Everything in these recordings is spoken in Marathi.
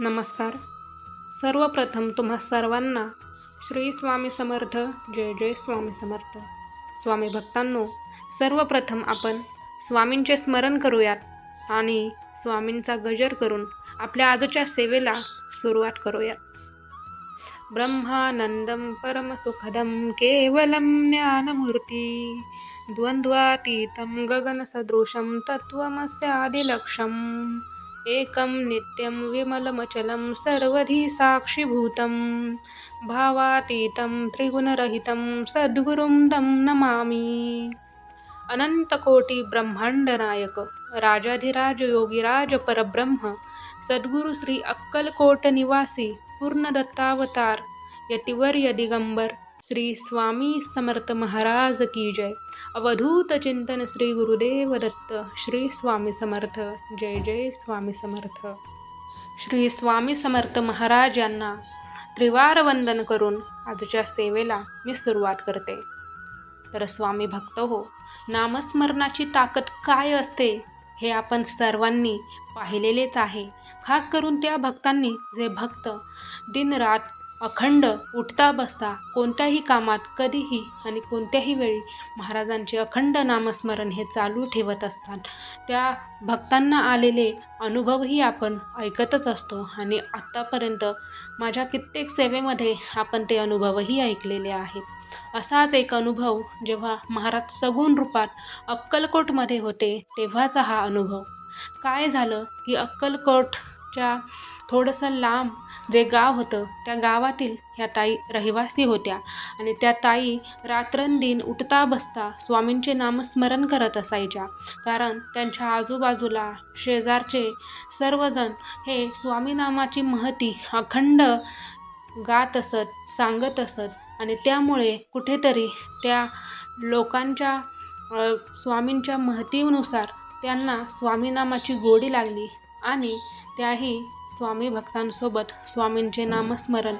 नमस्कार. सर्वप्रथम तुम्हा सर्वांना श्री स्वामी समर्थ जय जय स्वामी समर्थ. स्वामी भक्तांनो सर्वप्रथम आपण स्वामींचे स्मरण करूयात आणि स्वामींचा गजर करून आपल्या आजच्या सेवेला सुरुवात करूयात. ब्रह्मानंदं परमसुखदम केवलम ज्ञानमूर्ती द्वन्द्वातीतं गगनसदृशं तत्त्वमस्यादिलक्ष्यम् एकं नित्यं विमलमचलं सर्वधी साक्षिभूतं भावातीतं त्रिगुणरहितं सद्गुरुं दं नमामि। अनंतकोटी ब्रह्मांडनायक राजाधिराज योगीराज परब्रह्म सद्गुरु श्री अक्कलकोट निवासी पूर्णदत्तावतार यतिवर्य दिगंबर श्री स्वामी समर्थ महाराज की जय। अवधूत चिंतन श्री गुरुदेव दत्त। श्री स्वामी समर्थ। जय जय स्वामी समर्थ। श्री स्वामी समर्थ महाराज यांना त्रिवार वंदन करून आजच्या सेवेला मी सुरुवात करते। तर स्वामी भक्त हो नामस्मरणाची ताकद काय असते हे आपण सर्वांनी पाहिलेलेच आहे। खास करून त्या भक्तांनी जे भक्त दिनरात अखंड उठता बसता कोणत्याही कामात कधीही आणि कोणत्याही वेळी महाराजांचे अखंड नामस्मरण हे चालू ठेवत असतात. त्या भक्तांना आलेले अनुभवही आपण ऐकतच असतो आणि आत्तापर्यंत माझ्या कित्येक सेवेमध्ये आपण ते अनुभवही ऐकलेले आहेत. असाच एक अनुभव जेव्हा महाराज सगुण रूपात अक्कलकोटमध्ये होते तेव्हाचा हा अनुभव. काय झालं की अक्कलकोटच्या थोडंसं लांब जे गाव होतं त्या गावातील ह्या ताई रहिवासी होत्या. आणि त्या ताई रात्रंदिन उठता बसता स्वामींचे नामस्मरण करत असायच्या. कारण त्यांच्या आजूबाजूला शेजारचे सर्वजण हे स्वामी नामाची महती अखंड गात असत सांगत असत. आणि त्यामुळे कुठेतरी त्या लोकांच्या स्वामींच्या महतीनुसार त्यांना स्वामीनामाची गोडी लागली. आणि त्याही स्वामी भक्तांसोबत स्वामींचे नामस्मरण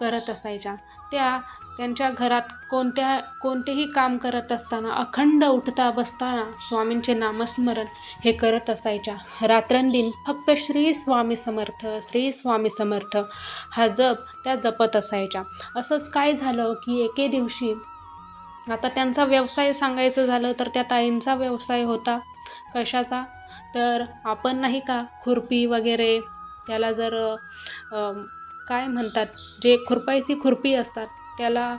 करत असायच्या. त्या त्यांच्या घरात कोणत्या कोणतेही काम करत असताना अखंड उठता बसताना स्वामींचे नामस्मरण हे करत असायच्या. रात्रंदिन फक्त श्री स्वामी समर्थ श्री स्वामी समर्थ हा जप त्या जपत असायच्या. असंच काय झालं की एके दिवशी आता त्यांचा व्यवसाय सांगायचं झालं तर त्या ताईंचा व्यवसाय होता कशाचा? तर आपण नाही का खुरपी वगैरे त्याला जर काय म्हणतात जे खुरपायची खुरपी असतात त्याला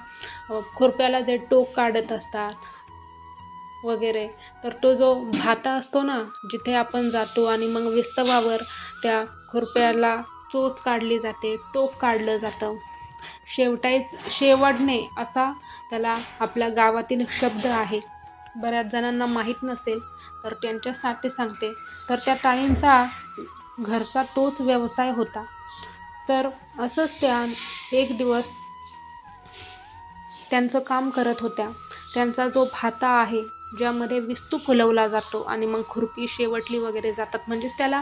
खुरप्याला जे टोक काढत असतात वगैरे तर तो जो भाता असतो ना जिथे आपण जातो आणि मग विस्तवावर त्या खुरप्याला चोच काढली जाते टोक काढलं जातं. शेवटाईच शेवडणे असा त्याला आपल्या गावातील शब्द आहे. बऱ्याच जणांना माहीत नसेल तर त्यांच्यासाठी सांगते. तर त्या ताईंचा घरचा तोच व्यवसाय होता. तर असंच त्या एक दिवस त्यांचं काम करत होत्या. त्यांचा जो भाता आहे ज्यामध्ये विस्तू फुलवला जातो आणि मग खुरपी शेवटली वगैरे जातात. म्हणजेच त्याला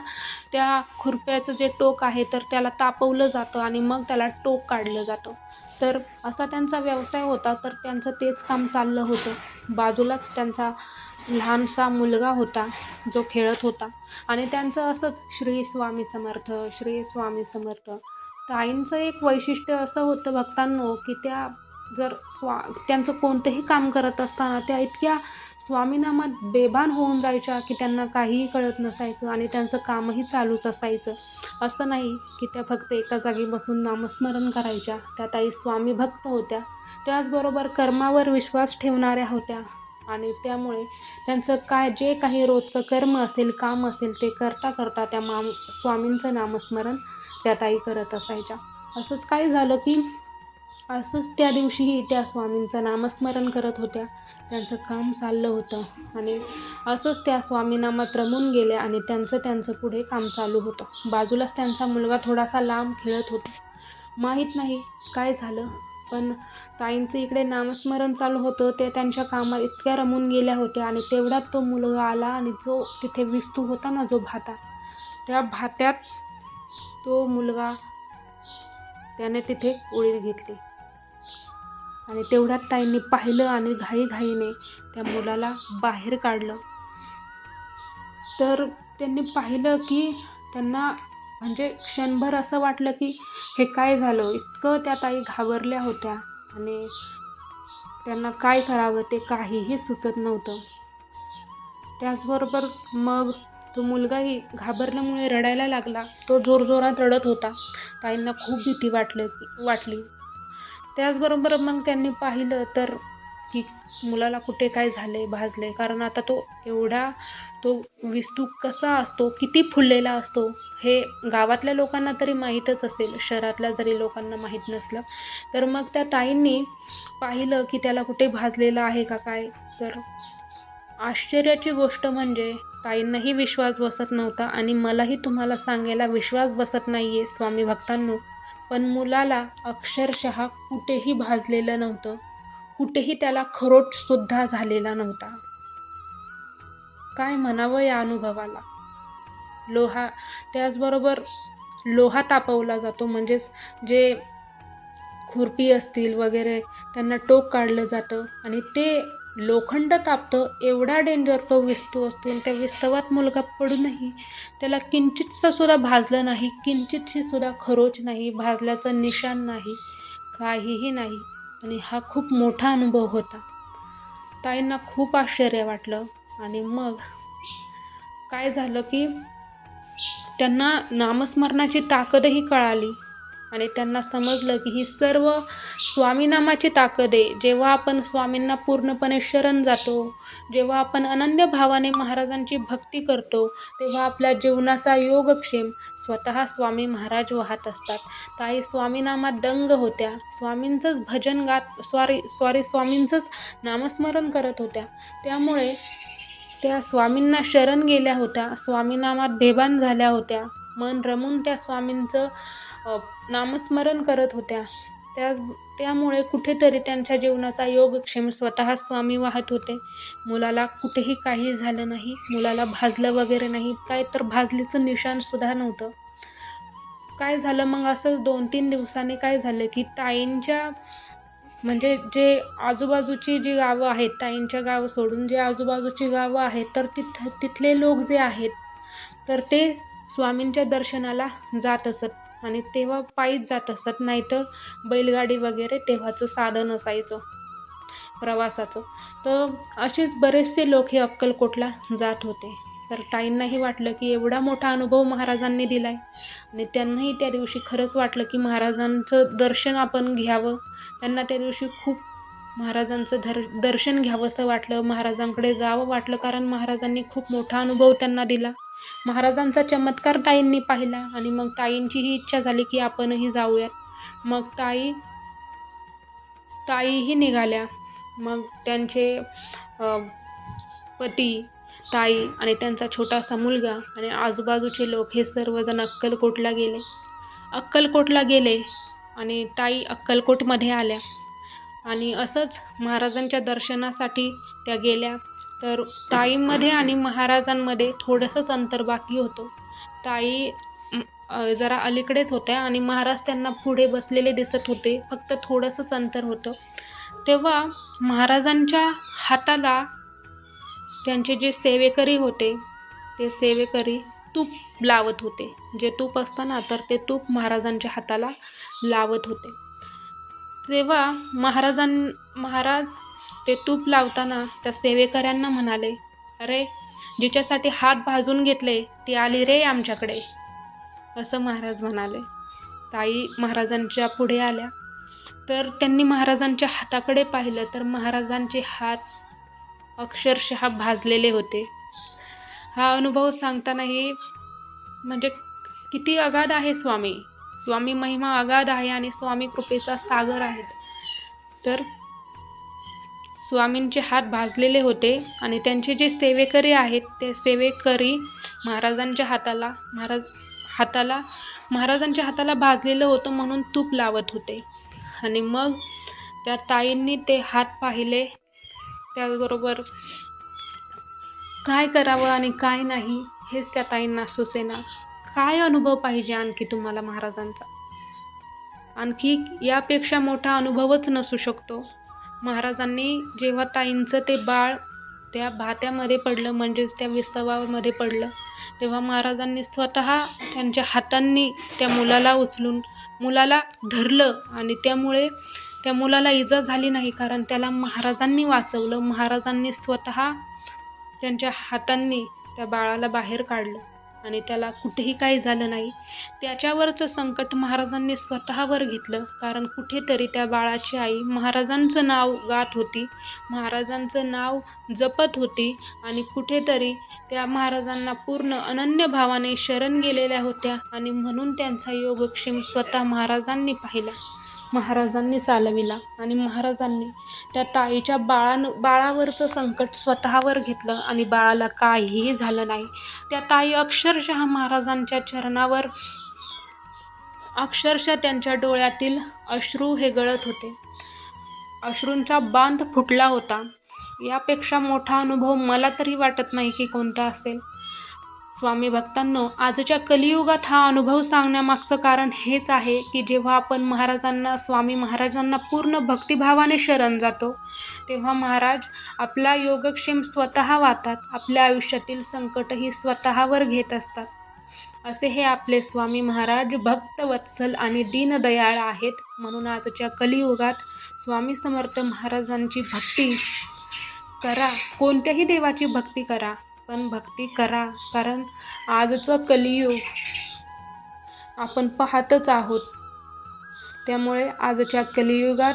त्या खुरप्याचं जे टोक आहे तर त्याला तापवलं जातं आणि मग त्याला टोक काढलं जातं. तर असा त्यांचा व्यवसाय होता तर त्यांचं तेच काम चाललं होतं. बाजूलाच त्यांचा लहानसा मुलगा होता जो खेळत होता. आणि त्यांचं असंच श्री स्वामी समर्थ श्री स्वामी समर्थ. ताईंचं एक वैशिष्ट्य असं होतं भक्तांनो की त्या जर स्वा त्यांचं कोणतंही काम करत असताना त्या इतक्या स्वामीनामात बेभान होऊन जायच्या की त्यांना काहीही कळत नसायचं आणि त्यांचं कामही चालूच असायचं. असं नाही की त्या फक्त एका जागी बसून नामस्मरण करायच्या. त्या ताई स्वामी भक्त होत्या. त्याचबरोबर कर्मावर विश्वास ठेवणाऱ्या होत्या. आणि त्यामुळे त्यांचं काय जे काही रोजचं कर्म असेल काम असेल ते करता करता त्या माम स्वामींचं नामस्मरण त्या ताई करत असायच्या. असंच काय झालं की असंच त्या दिवशीही त्या स्वामींचं नामस्मरण करत होत्या. त्यांचं काम चाललं होतं आणि असंच त्या स्वामीनामात रमून गेल्या आणि त्यांचं त्यांचं पुढे काम चालू होतं. बाजूलाच त्यांचा मुलगा थोडासा लांब खेळत होता. माहीत नाही काय झालं. पण ताईंचं इकडे नामस्मरण चालू होतं. ते त्यांच्या कामात इतक्या रमून गेल्या होत्या आणि तेवढ्यात तो मुलगा आला आणि जो तिथे विस्तू होता ना जो भाता त्या भात्यात तो मुलगा त्याने तिथे उडीत घेतली. आणि तेवढ्यात ताईंनी पाहिलं आणि घाईघाईने त्या मुलाला बाहेर काढलं. तर त्यांनी पाहिलं की त्यांना म्हणजे क्षणभर असं वाटलं की हे काय झालं? इतकं त्या ताई घाबरल्या होत्या. आणि त्यांना काय करावं ते काहीही सुचत नव्हतं. त्याचबरोबर मग तो मुलगाही घाबरल्यामुळे रडायला लागला. तो जोरजोरात रडत होता. ताईंना खूप भीती वाटलं वाटली. त्याचबरोबर मग त्यांनी पाहिलं तर की मुलाला कुठे काय झाले भाजले. कारण आता तो एवढा तो विस्तूक कसा असतो किती फुललेला असतो हे गावातल्या लोकांना तरी माहीतच असेल. शहरातल्या जरी लोकांना माहीत नसलं तर मग त्या ताईंनी पाहिलं की त्याला कुठे भाजलेलं आहे का काय. तर आश्चर्याची गोष्ट म्हणजे ताईंनाही विश्वास बसत नव्हता आणि मलाही तुम्हाला सांगायला विश्वास बसत नाही आहे स्वामी भक्तांनो. पण मुलाला अक्षरशः कुठेही भाजलेलं नव्हतं. कुठेही त्याला खरोटसुद्धा झालेला नव्हता. काय म्हणावं या अनुभवाला? लोहा त्याचबरोबर लोहा तापवला जातो म्हणजेच जे खुरपी असतील वगैरे त्यांना टोक काढलं जातं आणि ते लोखंड तापतं एवढा डेंजर तो विस्तू असतो आणि त्या विस्तवात मुलगा पडूनही त्याला किंचितसं सुद्धा भाजलं नाही किंचितशी सुद्धा खरोच नाही भाजल्याचं निशाण नाही काहीही नाही. आणि हा खूप मोठा अनुभव होता. ताईंना खूप आश्चर्य वाटलं आणि मग काय झालं की त्यांना नामस्मरणाची ताकदही कळाली. आणि त्यांना समजलं की ही सर्व स्वामीनामाची ताकद आहे. जेव्हा आपण स्वामींना पूर्णपणे शरण जातो जेव्हा आपण अनन्य भावाने महाराजांची भक्ती करतो तेव्हा आपल्या जीवनाचा योगक्षेम स्वतः स्वामी महाराज वाहत असतात. ताई स्वामीनामात दंग होत्या. स्वामींचंच भजन गात स्वारी सॉरी स्वामींचंच नामस्मरण करत होत्या. त्यामुळे त्या स्वामींना शरण गेल्या होत्या. स्वामीनामात बेभान झाल्या होत्या. मन रमून त्या स्वामींचं नामस्मरण करत होत्या. त्या त्यामुळे कुठेतरी त्यांच्या जीवनाचा योगक्षेम स्वतः स्वामी वाहत होते. मुलाला कुठेही काही झालं नाही मुलाला भाजलं वगैरे नाही काय तर भाजलीचं निशाणसुद्धा नव्हतं. काय झालं मग असं दोन तीन दिवसांनी काय झालं की ताईंच्या म्हणजे जे आजूबाजूची जी गावं आहेत ताईंच्या गावं सोडून जे आजूबाजूची गावं आहेत तर तिथ तिथले लोक जे आहेत तर ते स्वामींच्या दर्शनाला जात असत. आणि तेव्हा पायीच जात असत. नाही तर बैलगाडी वगैरे तेव्हाचं साधन असायचं प्रवासाचं. तर असेच बरेचसे लोक हे अक्कलकोटला जात होते. तर ताईंनाही वाटलं की एवढा मोठा अनुभव महाराजांनी दिला आहे आणि त्यांनाही त्या दिवशी खरंच वाटलं की महाराजांचं दर्शन आपण घ्यावं. त्यांना त्या दिवशी खूप महाराजांचं धर दर्शन घ्यावंसं वाटलं महाराजांकडे जावं वाटलं कारण महाराजांनी खूप मोठा अनुभव त्यांना दिला. महाराजांचा चमत्कार ताईंनी पाहिला आणि मग ताईंची ही इच्छा झाली की आपणही जाऊयात. मग ताई ताईही निघाल्या. मग त्यांचे पती ताई आणि त्यांचा छोटासा मुलगा आणि आजूबाजूचे लोक हे सर्वजण अक्कलकोटला गेले. अक्कलकोटला गेले आणि ताई अक्कलकोटमध्ये आल्या. आणि असंच महाराजांच्या दर्शनासाठी त्या गेल्या. तर ताईमध्ये आणि महाराजांमध्ये थोडंसंच अंतर बाकी होतं. ताई जरा अलीकडेच होत्या आणि महाराज त्यांना पुढे बसलेले दिसत होते. फक्त थोडंसंच अंतर होतं. तेव्हा महाराजांच्या हाताला त्यांचे जे सेवेकरी होते ते सेवेकरी तूप लावत होते. जे तूप असतं ना तर ते तूप महाराजांच्या हाताला लावत होते. तेव्हा महाराजां महाराज ते तूप लावताना त्या सेवेकऱ्यांना म्हणाले अरे जिच्यासाठी हात भाजून घेतले ती आली रे आमच्याकडे. असं महाराज म्हणाले. ताई महाराजांच्या पुढे आल्या. तर त्यांनी महाराजांच्या हाताकडे पाहिलं तर महाराजांचे हात अक्षरशः भाजलेले होते. हा अनुभव सांगतानाही म्हणजे किती अगाध आहे स्वामी? स्वामी महिमा अगाध आहे आणि स्वामी कृपेचा सागर आहे तर स्वामींचे हात भाजलेले होते आणि त्यांचे जे सेवेकरी आहेत ते सेवेकरी महाराजांच्या हाताला महाराज हाताला महाराजांच्या हाताला भाजलेलं होतं म्हणून तूप लावत होते. आणि मग त्या ताईंनी ते हात पाहिले. त्याचबरोबर काय करावं आणि काय नाही हेच त्या ताईंना सुचेना. काय अनुभव पाहिजे आणखी तुम्हाला महाराजांचा? आणखी यापेक्षा मोठा अनुभवच नसू शकतो. महाराजांनी जेव्हा ताईंचं ते बाळ त्या भात्यामध्ये पडलं म्हणजेच त्या विस्तवामध्ये पडलं तेव्हा महाराजांनी स्वतः त्यांच्या हातांनी त्या मुलाला उचलून मुलाला धरलं आणि त्यामुळे त्या मुलाला इजा झाली नाही कारण त्याला महाराजांनी वाचवलं. महाराजांनी स्वतः त्यांच्या हातांनी त्या बाळाला बाहेर काढलं. आणि त्याला कुठेही काही झालं नाही. त्याच्यावरचं संकट महाराजांनी स्वतःवर घेतलं. कारण कुठेतरी त्या बाळाची आई महाराजांचं नाव गात होती. महाराजांचं नाव जपत होती. आणि कुठेतरी त्या महाराजांना पूर्ण अनन्य भावाने शरण गेलेल्या होत्या. आणि म्हणून त्यांचा योगक्षेम स्वतः महाराजांनी पाहिला. महाराजांनी चालविला आणि महाराजांनी त्या ताईच्या बाळान बाळावरचं संकट स्वतःवर घेतलं आणि बाळाला काहीही झालं नाही. त्या ताई अक्षरशः महाराजांच्या चरणावर अक्षरशः त्यांच्या डोळ्यातील अश्रू हे गळत होते. अश्रूंचा बांध फुटला होता. यापेक्षा मोठा अनुभव मला तरी वाटत नाही की कोणता असेल. स्वामी भक्तांनो आजच्या कलियुगात हा अनुभव सांगण्यामागचं कारण हेच आहे की जेव्हा आपण महाराजांना स्वामी महाराजांना पूर्ण भक्तिभावाने शरण जातो तेव्हा महाराज आपला योगक्षेम स्वतः वाहतात आपल्या आयुष्यातील संकटही स्वतःवर घेत असतात. असे हे आपले स्वामी महाराज भक्तवत्सल आणि दीनदयाळ आहेत म्हणून आजच्या कलियुगात स्वामी समर्थ महाराजांची भक्ती करा कोणत्याही देवाची भक्ती करा. पण भक्ती करा कारण आजचं कलियुग आपण पाहतच आहोत. त्यामुळे आजच्या कलियुगात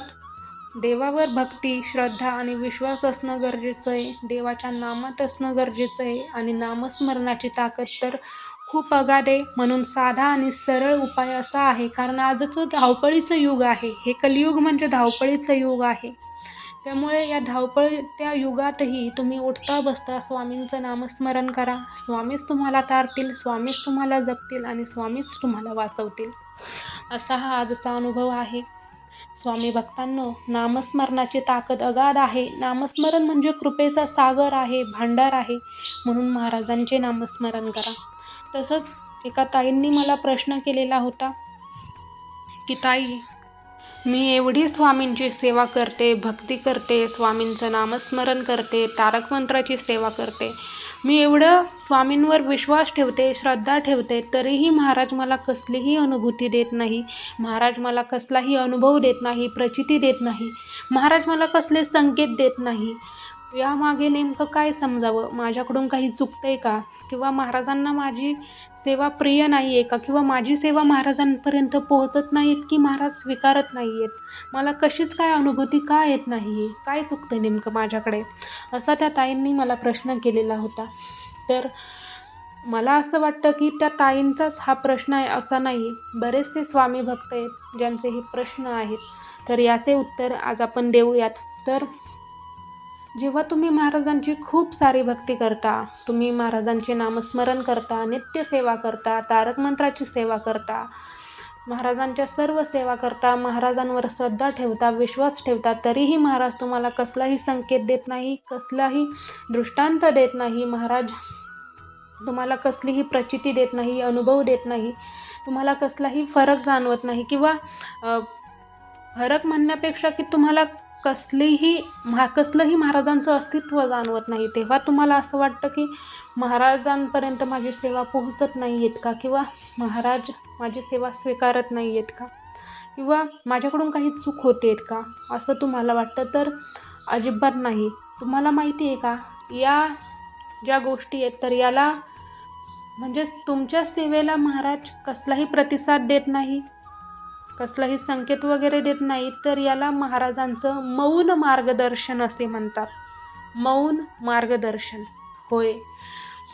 देवावर भक्ती श्रद्धा आणि विश्वास असणं गरजेचं आहे. देवाच्या नामात असणं गरजेचं आहे आणि नामस्मरणाची ताकद तर खूप अगाध आहे. म्हणून साधा आणि सरळ उपाय असा आहे कारण आजचं धावपळीचं युग आहे. हे कलियुग म्हणजे धावपळीचं युग आहे. त्यामुळे या धावपळ त्या युगातही तुम्ही उठता बसता स्वामींचं नामस्मरण करा. स्वामीच तुम्हाला तारतील स्वामीच तुम्हाला जपतील आणि स्वामीच तुम्हाला वाचवतील. असा हा आजचा अनुभव आहे. स्वामी भक्तांनो नामस्मरणाची ताकद अगाध आहे. नामस्मरण म्हणजे कृपेचा सागर आहे भांडार आहे. म्हणून महाराजांचे नामस्मरण करा. तसंच एका ताईंनी मला प्रश्न केलेला होता की ताई मी एवढी स्वामींची सेवा करते भक्ती करते स्वामींचं नामस्मरण करते तारक मंत्राची सेवा करते. मी एवढं स्वामींवर विश्वास ठेवते श्रद्धा ठेवते तरीही महाराज मला कसलीही अनुभूती देत नाही. महाराज मला कसलाही अनुभव देत नाही प्रचिती देत नाही. महाराज मला कसले संकेत देत नाही. यामागे नेमकं काय समजावं? माझ्याकडून काही चुकतं आहे का? किंवा महाराजांना माझी सेवा प्रिय नाही आहे का? किंवा माझी सेवा महाराजांपर्यंत पोहोचत नाहीत की महाराज स्वीकारत नाही आहेत मला कशीच काय अनुभूती का येत नाही आहे काय चुकतं नेमकं माझ्याकडे? असा त्या ताईंनी मला प्रश्न केलेला होता. तर मला असं वाटतं की त्या ताईंचाच हा प्रश्न आहे असा नाही बरेचसे स्वामी भक्त आहेत ज्यांचे हे प्रश्न आहेत. तर याचे उत्तर आज आपण देऊयात. तर जेव्हा तुम्ही महाराजांची खूप सारी भक्ती करता तुम्ही महाराजांचे नामस्मरण करता नित्यसेवा करता तारक मंत्राची सेवा करता महाराजांच्या सर्व सेवा करता महाराजांवर श्रद्धा ठेवता विश्वास ठेवता तरीही महाराज तुम्हाला कसलाही संकेत देत नाही कसलाही दृष्टांत देत नाही महाराज तुम्हाला कसलीही प्रचिती देत नाही अनुभव देत नाही तुम्हाला कसलाही फरक जाणवत नाही किंवा फरक म्हणण्यापेक्षा की तुम्हाला कसलीही महा कसलंही महाराजांचं अस्तित्व जाणवत नाही. तेव्हा तुम्हाला असं वाटतं की महाराजांपर्यंत माझी सेवा पोहोचत नाही आहेत का? किंवा महाराज माझी सेवा स्वीकारत नाही आहेत का? किंवा माझ्याकडून काही चूक होते आहेत का? असं तुम्हाला वाटतं तर अजिबात नाही. तुम्हाला माहिती आहे का? या ज्या गोष्टी आहेत तर याला म्हणजेच तुमच्या सेवेला महाराज कसलाही प्रतिसाद देत नाही. कसलाही संकेत वगैरे देत नाही तर याला महाराजांचं मौन मार्गदर्शन असे म्हणतात. मौन मार्गदर्शन. होय.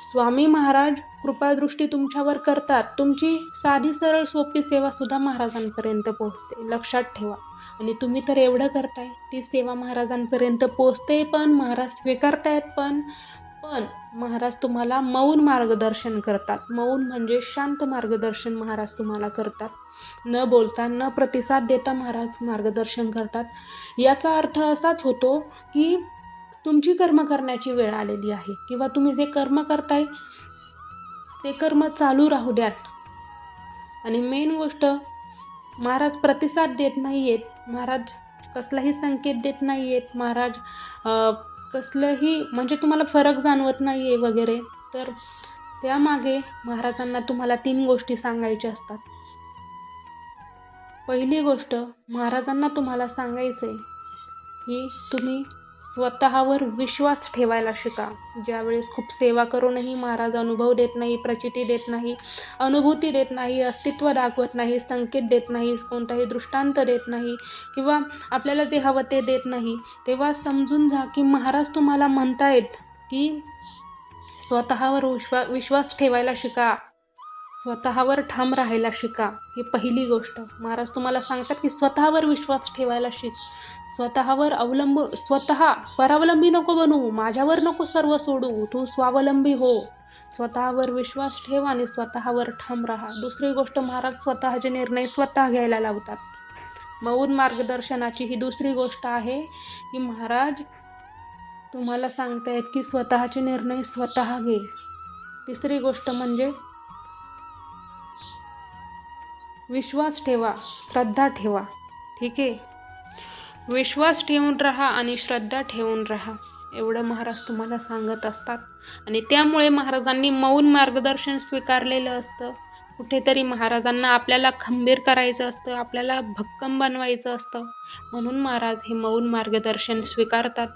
स्वामी महाराज कृपादृष्टी तुमच्यावर करतात. तुमची साधी सरळ सोपी सेवासुद्धा महाराजांपर्यंत पोहोचते. लक्षात ठेवा. आणि तुम्ही तर एवढं करताय ती सेवा महाराजांपर्यंत पोचते पण महाराज स्वीकारतायत पण पण महाराज तुम्हाला मौन मार्गदर्शन करतात. मौन म्हणजे शांत मार्गदर्शन महाराज तुम्हाला करतात. न बोलता न प्रतिसाद देता महाराज मार्गदर्शन करतात. याचा अर्थ असाच होतो की तुमची कर्म करण्याची वेळ आलेली आहे किंवा तुम्ही जे कर्म करताय ते कर्म चालू राहू द्यात. आणि मेन गोष्ट महाराज प्रतिसाद देत नाही आहेत महाराज कसलाही संकेत देत नाही आहेत महाराज कसलंही म्हणजे तुम्हाला फरक जाणवत नाही आहे वगैरे तर त्यामागे महाराजांना तुम्हाला तीन गोष्टी सांगायच्या असतात. पहिली गोष्ट महाराजांना तुम्हाला सांगायचं आहे की तुम्ही स्वतःवर विश्वास ठेवायला शिका. ज्यावेळेस खूप सेवा करूनही महाराज अनुभव देत नाही प्रचिती देत नाही अनुभूती देत नाही अस्तित्व दाखवत नाही संकेत देत नाही कोणताही दृष्टांत देत नाही किंवा आपल्याला जे हवं ते देत नाही तेव्हा समजून जा की महाराज तुम्हाला म्हणतायत की स्वतःवर विश्वा विश्वास ठेवायला शिका. स्वतःवर ठाम राहायला शिका. ही पहिली गोष्ट. महाराज तुम्हाला सांगतात की स्वतःवर विश्वास ठेवायला शिक. स्वतःवर अवलंब स्वतः परावलंबी नको बनू माझ्यावर नको सर्व सोडू तू स्वावलंबी हो. स्वतःवर विश्वास ठेव आणि स्वतःवर ठाम राहा. दुसरी गोष्ट महाराज स्वतःचे निर्णय स्वतः घ्यायला लावतात. मौन मार्गदर्शनाची ही दुसरी गोष्ट आहे की महाराज तुम्हाला सांगतायत की स्वतःचे निर्णय स्वतः घे. तिसरी गोष्ट म्हणजे विश्वास ठेवा श्रद्धा ठेवा. ठीक आहे? विश्वास ठेवून राहा आणि श्रद्धा ठेवून राहा. एवढं महाराज तुम्हाला सांगत असतात. आणि त्यामुळे महाराजांनी मौन मार्गदर्शन स्वीकारलेलं असतं. कुठेतरी महाराजांना आपल्याला खंबीर करायचं असतं आपल्याला भक्कम बनवायचं असतं. म्हणून महाराज हे मौन मार्गदर्शन स्वीकारतात.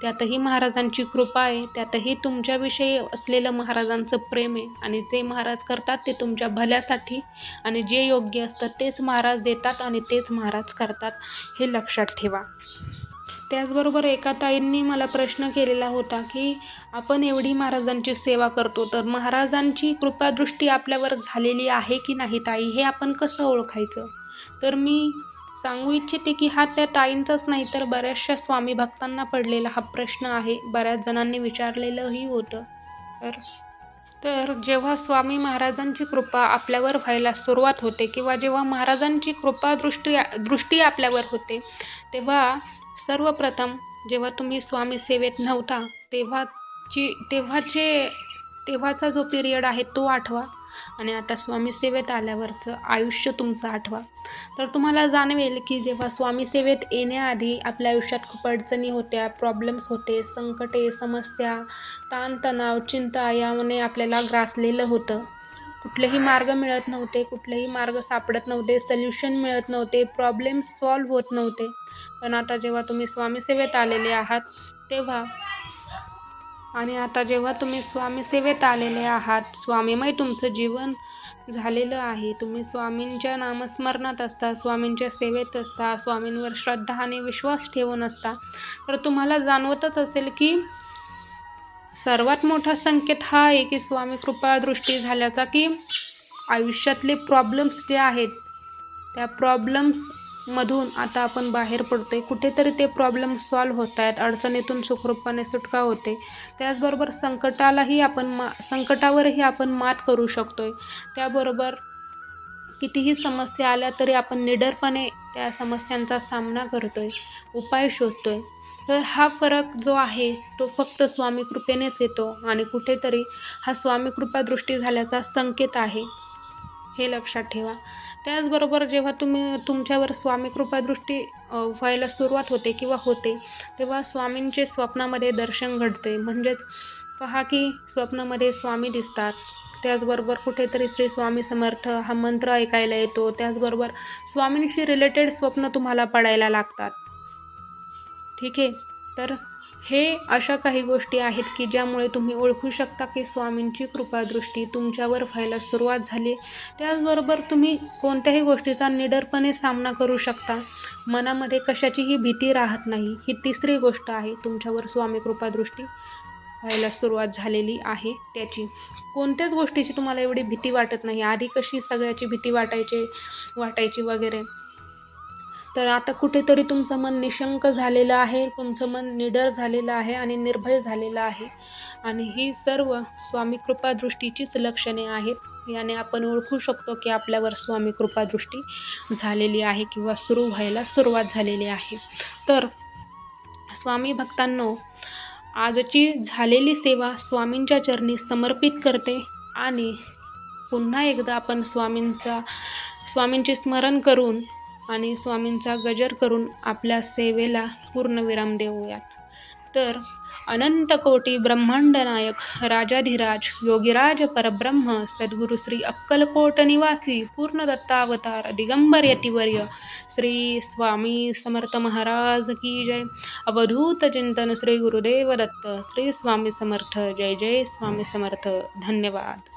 त्यातही महाराजांची कृपा आहे. त्यातही तुमच्याविषयी असलेलं महाराजांचं प्रेम आहे. आणि जे महाराज करतात ते तुमच्या भल्यासाठी आणि जे योग्य असतं तेच महाराज देतात आणि तेच महाराज करतात हे लक्षात ठेवा. त्याचबरोबर एका ताईंनी मला प्रश्न केलेला होता की आपण एवढी महाराजांची सेवा करतो तर महाराजांची कृपादृष्टी आपल्यावर झालेली आहे की नाही ताई? हे आपण कसं ओळखायचं? तर मी सांगू इच्छिते की हा त्या ताईंचाच नाही तर बऱ्याचशा स्वामी भक्तांना पडलेला हा प्रश्न आहे. बऱ्याच जणांनी विचारलेलंही होतं. तर तर जेव्हा स्वामी महाराजांची कृपा आपल्यावर व्हायला सुरुवात होते किंवा जेव्हा महाराजांची कृपादृष्टी दृष्टी आपल्यावर होते तेव्हा सर्वप्रथम जेव्हा तुम्ही स्वामी सेवेत नव्हता तेव्हाची तेव्हाचे तेव्हाचा जो पिरियड आहे तो आठवा. आणि आता स्वामी सेवेत आल्यावरचं आयुष्य तुमचं आठवा. तर तुम्हाला जाणवेल की जेव्हा स्वामी सेवेत येण्याआधी आपल्या आयुष्यात खूप अडचणी होत्या प्रॉब्लेम्स होते संकटे समस्या ताणतणाव चिंता यामुळे आपल्याला ग्रासलेलं होतं. कुठलेही मार्ग मिळत नव्हते कुठलेही मार्ग सापडत नव्हते सल्युशन मिळत नव्हते प्रॉब्लेम सॉल्व्ह होत नव्हते. पण आता जेव्हा तुम्ही स्वामी सेवेत आलेले आहात तेव्हा आणि आता जेव्हा तुम्ही स्वामी सेवेत आलेले आहात स्वामीमय तुमचं जीवन झालेलं आहे. तुम्ही स्वामींच्या नामस्मरणात असता स्वामींच्या सेवेत असता स्वामींवर श्रद्धा आणि विश्वास ठेवून असता. तर तुम्हाला जाणवतच असेल की सर्वात मोठा संकेत हा आहे की स्वामी कृपा दृष्टी झाल्याचा की आयुष्यातले प्रॉब्लेम्स जे आहेत त्या प्रॉब्लेम्समधून आता आपण बाहेर पडतो आहे कुठेतरी ते प्रॉब्लेम सॉल्व्ह होत आहेत अडचणीतून सुखरूपपणे सुटका होते. त्याचबरोबर संकटालाही आपण मा संकटावरही आपण मात करू शकतो आहे त्याबरोबर कितीही समस्या आल्या तरी आपण निडरपणे त्या समस्यांचा सामना करतो आहे उपाय शोधतो आहे तर हा फरक जो आहे तो फक्त स्वामी कृपेनेच येतो आणि कुठेतरी हा स्वामी कृपा दृष्टी झाल्याचा संकेत आहे. हे लक्षात ठेवा. त्याचबरोबर जेव्हा तुम्ही तुमच्यावर स्वामी कृपादृष्टी व्हायला सुरुवात होते किंवा होते तेव्हा स्वामींचे स्वप्नामध्ये दर्शन घडते म्हणजेच पहा की स्वप्नामध्ये स्वामी दिसतात. त्याचबरोबर कुठेतरी श्री स्वामी समर्थ हा मंत्र ऐकायला येतो. त्याचबरोबर स्वामींशी रिलेटेड स्वप्न तुम्हाला पडायला लागतात. ठीक आहे? तर हे अशा काही गोष्टी आहेत की ज्यामुळे तुम्ही ओळखू शकता की स्वामींची कृपादृष्टी तुमच्यावर व्हायला सुरुवात झाली. त्याचबरोबर तुम्ही कोणत्याही गोष्टीचा निडरपणे सामना करू शकता. मनामध्ये कशाचीही भीती राहत नाही. ही तिसरी गोष्ट आहे तुमच्यावर स्वामी कृपादृष्टी. व्हायला सुरुवात झालेली आहे त्याची. कोणत्याच गोष्टीची तुम्हाला एवढी भीती वाटत नाही. आधी कशी सगळ्याची भीती वाटायची वाटायची वगैरे. तर आता कुठेतरी तुमचं मन निशंक झालेलं आहे तुमचं मन निडर झालेलं आहे आणि निर्भय झालेलं आहे. आणि ही सर्व स्वामी कृपादृष्टीचीच लक्षणे आहेत. याने आपण ओळखू शकतो की आपल्यावर स्वामी कृपादृष्टी झालेली आहे किंवा सुरू व्हायला सुरुवात झालेली आहे. तर स्वामी भक्तांनो आजची झालेली सेवा स्वामींच्या चरणी समर्पित करते आणि पुन्हा एकदा आपण स्वामींचा स्वामींचे स्मरण करून आणि स्वामींचा गजर करून आपल्या सेवेला पूर्णविराम देऊयात. तर अनंतकोटी ब्रह्मांडनायक राजाधिराज योगिराज परब्रह्म सद्गुरु श्री अक्कलकोट निवासी पूर्ण दत्तावतार दिगंबर यतिवर्य श्री स्वामी समर्थ महाराज की जय। अवधूत चिंतन श्री गुरुदेव दत्त श्री स्वामी समर्थ जय जय स्वामी समर्थ। धन्यवाद।